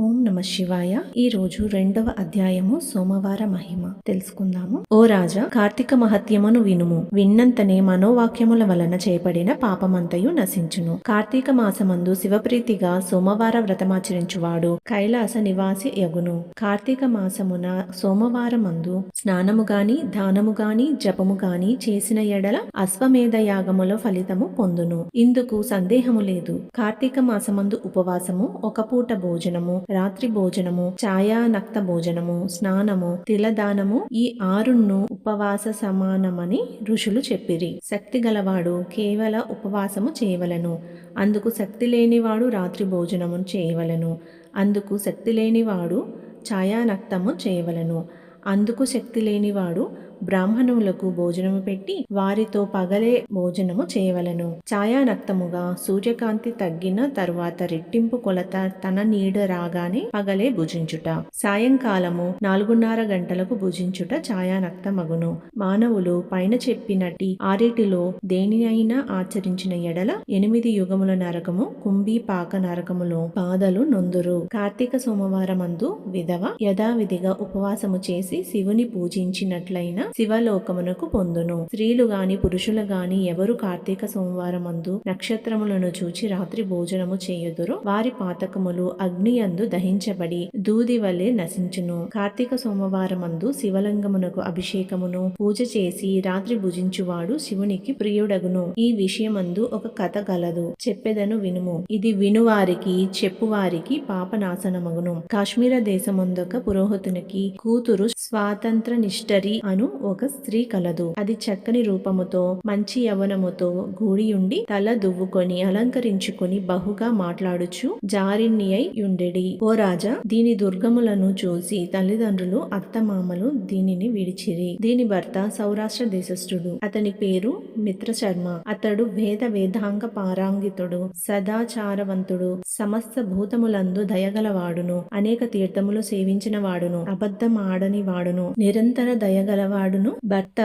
ఓం నమ శివాయ. ఈ రోజు రెండవ అధ్యాయము సోమవార మహిమ. తెలుసుకుందాము. ఓ రాజా కార్తీక మహత్యమును వినుము. విన్నంతనే మనోవాక్యముల వలన చేపడిన పాపమంతయు నశించును. కార్తీక మాసమందు శివప్రీతిగా సోమవార వ్రతమాచరించువాడు. కైలాస నివాసి యగును. కార్తీక మాసమున సోమవారమందు స్నానము గాని దానము గాని జపము గాని చేసిన ఎడల అశ్వమేధ యాగముల ఫలితము పొందును. ఇందుకు సందేహము లేదు. కార్తీక మాసమందు ఉపవాసము ఒక పూట భోజనము రాత్రి భోజనము ఛాయానక్త భోజనము స్నానము తిలదానము ఈ ఆరును ఉపవాస సమానమని ఋషులు చెప్పిరి. శక్తి గలవాడు కేవల ఉపవాసము చేయవలను. అందుకు శక్తి లేనివాడు రాత్రి భోజనము చేయవలను. అందుకు శక్తి లేనివాడు ఛాయానక్తము చేయవలను. అందుకు శక్తి లేనివాడు బ్రాహ్మణులకు భోజనము పెట్టి వారితో పగలే భోజనము చేయవలను. ఛాయానక్తముగా సూర్యకాంతి తగ్గిన తరువాత రెట్టింపు కొలత తన నీడ రాగానే పగలే భుజించుట. సాయంకాలము నాలుగున్నర గంటలకు భుజించుట ఛాయానక్తమగును మానవులు పైన చెప్పినట్టి ఆరిటిలో దేని అయినా ఆచరించిన ఎడల ఎనిమిది యుగముల నరకము కుంభీ పాక నరకములో పాదలు నొందురు. కార్తీక సోమవారమందు విధవ యథావిధిగా ఉపవాసము చేసి శివుని పూజించినట్లయిన శివలోకమునకు పొందును. స్త్రీలు గాని పురుషులు గాని ఎవరు కార్తీక సోమవారం నక్షత్రములను చూచి రాత్రి భోజనము చేయుదురు. వారి పాతకములు అగ్నియందు దహించబడి దూది వలె నశించును. కార్తీక సోమవారమందు శివలింగమునకు అభిషేకమును పూజ చేసి రాత్రి భుజించువాడు శివునికి ప్రియుడగును. ఈ విషయమందు ఒక కథ గలదు. చెప్పెదను వినుము. ఇది వినువారికి చెప్పువారికి పాపనాశనమగును. కాశ్మీర దేశమందొక పురోహితునికి కూతురు స్వాతంత్ర నిష్టరి అను ఒక స్త్రీ కలదు. అది చక్కని రూపముతో మంచి యవనముతో గూడియుండి తల దువ్వుకొని అలంకరించుకొని బహుగా మాట్లాడుచు జారిణి అయి ఉండెడి ఓ రాజా దీని దుర్గములను చూసి తల్లిదండ్రులు అత్తమామలు దీనిని విడిచిరి. దీని భర్త సౌరాష్ట్ర దేశస్థుడు. అతని పేరు మిత్రశర్మ. అతడు వేద వేదాంగ పారాంగితుడు సదాచారవంతుడు సమస్త భూతములందు దయగలవాడును అనేక తీర్థములు సేవించిన వాడును అబద్ధం ఆడని వాడును నిరంతర దయగలవాడు దయగలవాడును భర్త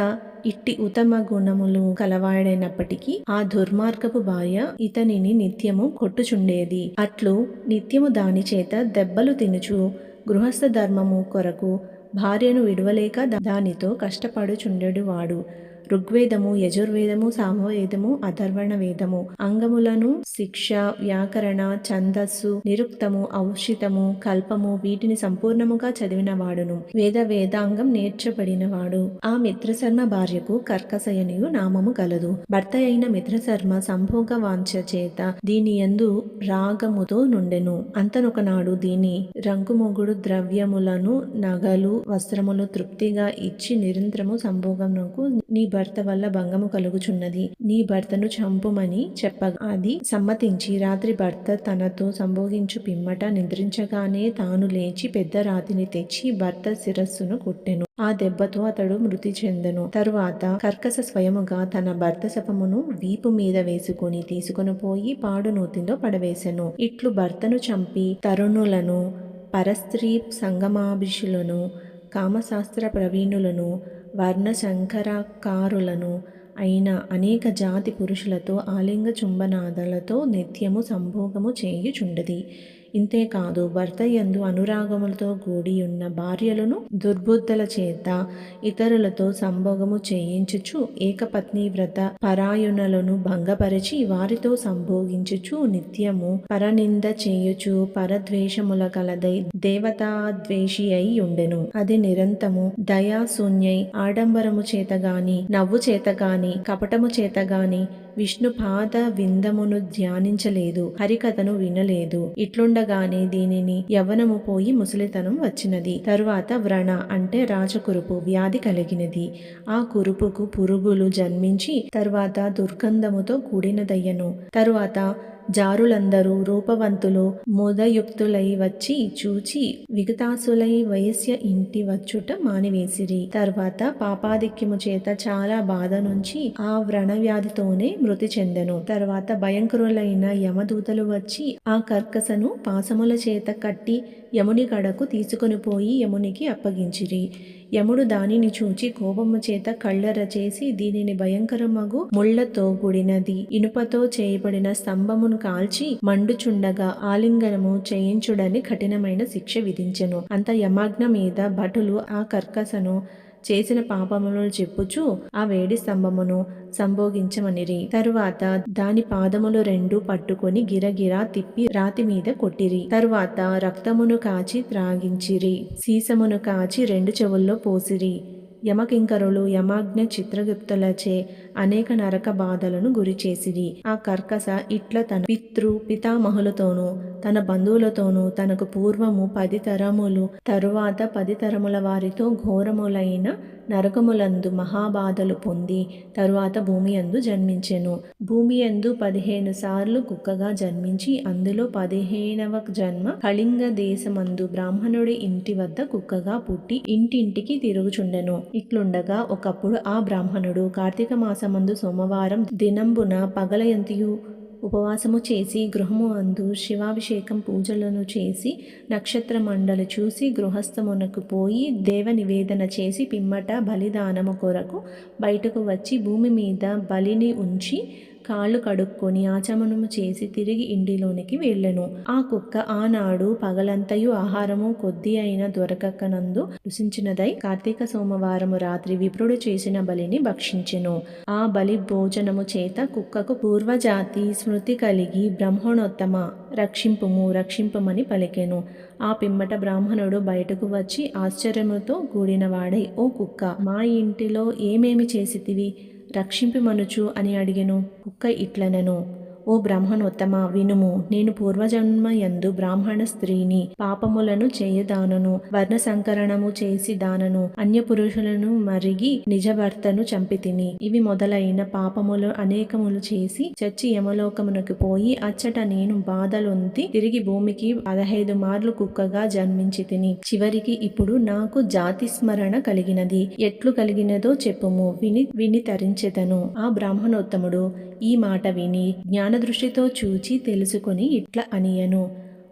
ఇట్టి ఉత్తమ గుణములు కలవాడైనప్పటికీ ఆ దుర్మార్గపు భార్య ఇతనిని నిత్యము కొట్టుచుండేది. అట్లు నిత్యము దాని చేత దెబ్బలు తినుచు గృహస్థ ధర్మము కొరకు భార్యను విడవలేక దానితో కష్టపడుచుండెడు వాడు. ఋగ్వేదము యజుర్వేదము సామవేదము అథర్వణ వేదము అంగములను శిక్ష వ్యాకరణ ఛందస్సు నిరుక్తము ఔషితము కల్పము వీటిని సంపూర్ణముగా చదివిన వాడును వేద వేదాంగం నేర్చబడినవాడు. ఆ మిత్రశర్మ భార్యకు కర్కసయనియు నామము కలదు భర్త అయిన మిత్రశర్మ సంభోగ వాంఛ చేత దీని యందు రాగముతో నుండెను. అంతనొకనాడు దీని రంగుమొగుడు ద్రవ్యములను నగలు వస్త్రములు తృప్తిగా ఇచ్చి నిరంతరము సంభోగమునకు నీ భర్త వల్ల భంగము కలుగుచున్నది. నీ భర్తను చంపుమని చెప్పగా అది సమ్మతించి రాత్రి భర్త తనతో సంభోగించు పిమ్మట నిద్రించగానే తాను లేచి పెద్ద రాతిని తెచ్చి భర్త శిరస్సును కొట్టెను. ఆ దెబ్బతో అతడు మృతి చెందెను. తరువాత కర్కస స్వయముగా తన భర్త శపమును వీపు మీద వేసుకుని తీసుకుని పోయి పాడు నూతిలో పడవేశెను ఇట్లు భర్తను చంపి తరుణులను పరస్త్రీ సంగమాభిషులను కామశాస్త్ర ప్రవీణులను వర్ణశంకరకారులను అయిన అనేక జాతి పురుషులతో ఆలింగ చుంబనాదలతో నిత్యము సంభోగము చేయుచుండది. ఇంతేకాదు భర్త ఎందు అనురాగములతో కూడి ఉన్న భార్యలను దుర్బుద్ధల చేత ఇతరులతో సంభోగము చేయించుచు ఏకపత్ని వ్రత పరాయుణులను భంగపరిచి వారితో సంభోగించుచు నిత్యము పరనింద చేయుచు పరద్వేషముల కలదై దేవతాద్వేషి అయి ఉండెను. అది నిరంతము దయాశూన్యై ఆడంబరము చేత గాని నవ్వు చేత గాని కపటము చేత గాని విష్ణు పాద విందమును ధ్యానించలేదు హరికథను వినలేదు. ఇట్లుండగానే దీనిని యవనము పోయి ముసలితనం వచ్చినది. తరువాత వ్రణ అంటే రాజకురుపు వ్యాధి కలిగినది. ఆ కురుపుకు పురుగులు జన్మించి తరువాత దుర్గంధముతో కూడినదయ్యను. తరువాత జారులందరూ రూపవంతులు మోదయుక్తులై వచ్చి చూచి విగతాసులై వయస్య ఇంటి వచ్చుట మానివేసిరి. తర్వాత పాపాధిక్యము చేత చాలా బాధ నుంచి ఆ వ్రణ వ్యాధితోనే మృతి చెందెను. తర్వాత భయంకరులైన యమదూతలు వచ్చి ఆ కర్కసను పాసముల చేత కట్టి యముని కడకు తీసుకొని పోయి యమునికి అప్పగించిరి. యముడు దానిని చూచి కోపము చేత కళ్ళర చేసి దీనిని భయంకరమగు ముళ్ళతో కూడినది. ఇనుపతో చేయబడిన స్తంభమును కాల్చి మండుచుండగా ఆలింగనము చేయించుడని కఠినమైన శిక్ష విధించెను. అంత యమాజ్ఞ మీద భటులు ఆ కర్కసను చేసిన పాపములను చెప్పుచు ఆ వేడి స్తంభమును సంభోగించమనిరి. తరువాత దాని పాదములు రెండు పట్టుకొని గిరగిరా తిప్పి రాతి మీద కొట్టిరి. తరువాత రక్తమును కాచి త్రాగించిరి. సీసమును కాచి రెండు చెవుల్లో పోసిరి. యమకింకరులు యమాజ్ఞ చిత్రగుప్తులచే అనేక నరక బాధలను గురిచేసిరి ఆ కర్కస ఇట్ల తన పితృ పితామహులతోనూ తన బంధువులతోనూ తనకు పూర్వము పది తరములు తరువాత పది తరముల వారితో ఘోరములైన నరకములందు మహాబాధలు పొంది తరువాత భూమి యందు జన్మించెను. భూమి యందు పదిహేను సార్లు కుక్కగా జన్మించి అందులో పదిహేనవ జన్మ కళింగ దేశమందు బ్రాహ్మణుడి ఇంటి వద్ద కుక్కగా పుట్టి ఇంటింటికి తిరుగుచుండెను. ఇట్లుండగా ఒకప్పుడు ఆ బ్రాహ్మణుడు కార్తీక మాసమందు సోమవారం దినంబున పగలయంతియు ఉపవాసము చేసి గృహము అందు శివాభిషేకం పూజలను చేసి నక్షత్ర మండలు చూసి గృహస్థమునకు పోయి దేవ నివేదన చేసి పిమ్మట బలిదానము కొరకు బయటకు వచ్చి భూమి మీద బలిని ఉంచి కాళ్ళు కడుక్కొని ఆచమనము చేసి తిరిగి ఇంటిలోనికి వెళ్ళెను. ఆ కుక్క ఆనాడు పగలంతయు ఆహారము కొద్ది అయిన దొరకకనందు రుసించినదై కార్తీక సోమవారము రాత్రి విప్రుడు చేసిన బలిని భక్షించెను. ఆ బలి భోజనము చేత కుక్కకు పూర్వజాతి స్మృతి కలిగి బ్రహ్మణోత్తమ రక్షింపుము రక్షింపమని పలికెను. ఆ పిమ్మట బ్రాహ్మణుడు బయటకు వచ్చి ఆశ్చర్యముతో కూడినవాడై ఓ కుక్క మా ఇంటిలో ఏమేమి చేసితివి? రక్షింపిమనుచు అని అడిగెను. కుక్క ఇట్లనెను. ఓ బ్రాహ్మణోత్తమ వినుము నేను పూర్వజన్మ యందు బ్రాహ్మణ స్త్రీని పాపములను చేయదానను వర్ణ సంకరణము చేసి దానను అన్య పురుషులను మరిగి నిజ భర్తను చంపితిని. ఇవి మొదలైన పాపములు అనేకములు చేసి చచ్చి యమలోకమునకు పోయి అచ్చట నేను బాధలొంది తిరిగి భూమికి పదహైదు మార్లు కుక్కగా జన్మించి తిని చివరికి ఇప్పుడు నాకు జాతి స్మరణ కలిగినది. ఎట్లు కలిగినదో చెప్పుము విని విని తరించెదను. ఆ బ్రాహ్మణోత్తముడు ఈ మాట విని జ్ఞానదృష్టితో చూచి తెలుసుకొని ఇట్ల అనియను.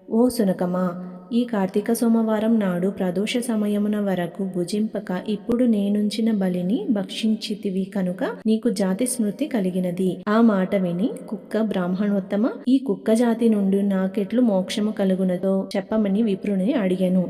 ఓ సునకమా ఈ కార్తీక సోమవారం నాడు ప్రదోష సమయమున వరకు భుజింపక ఇప్పుడు నేనుంచిన బలిని భక్షించితివి కనుక నీకు జాతి స్మృతి కలిగినది ఆ మాట విని కుక్క బ్రాహ్మణోత్తమ ఈ కుక్క జాతి నుండి నాకెట్లు మోక్షము కలుగునదో చెప్పమని విప్రుని అడిగాను.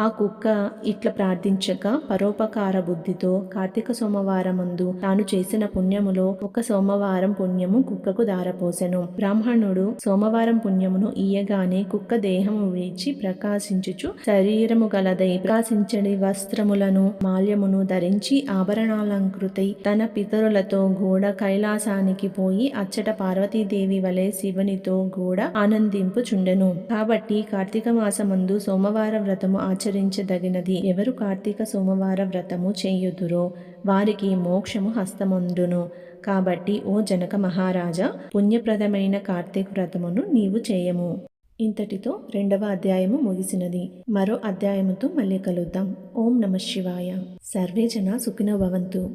ఆ కుక్క ఇట్ల ప్రార్థించక పరోపకార బుద్ధితో కార్తీక సోమవారమందు తాను చేసిన పుణ్యములో ఒక సోమవారం పుణ్యము కుక్కకు దారపోసెను. బ్రాహ్మణుడు సోమవారం పుణ్యమును ఇయ్యగానే కుక్క దేహము విడిచి ప్రకాశించుచు శరీరము గలదై ప్రకాశించడి వస్త్రములను మాల్యమును ధరించి ఆభరణాలంకృతై తన పితరులతో గూడ కైలాసానికి పోయి అచ్చట పార్వతీదేవి వలె శివునితో ఆనందింపు ఆనందింపుచుండెను. కాబట్టి కార్తీక మాసమందు సోమవార వ్రతము ఆచరించదగినది. ఎవరు కార్తీక సోమవార వ్రతము చేయుదురో వారికి మోక్షము హస్తముండును. కాబట్టి ఓ జనక మహారాజా పుణ్యప్రదమైన కార్తీక వ్రతమును నీవు చేయము. ఇంతటితో రెండవ అధ్యాయము ముగిసినది. మరో అధ్యాయముతో మళ్ళీ కలుద్దాం. ఓం నమ శివాయ. సర్వే జన సుఖినో భవంతు.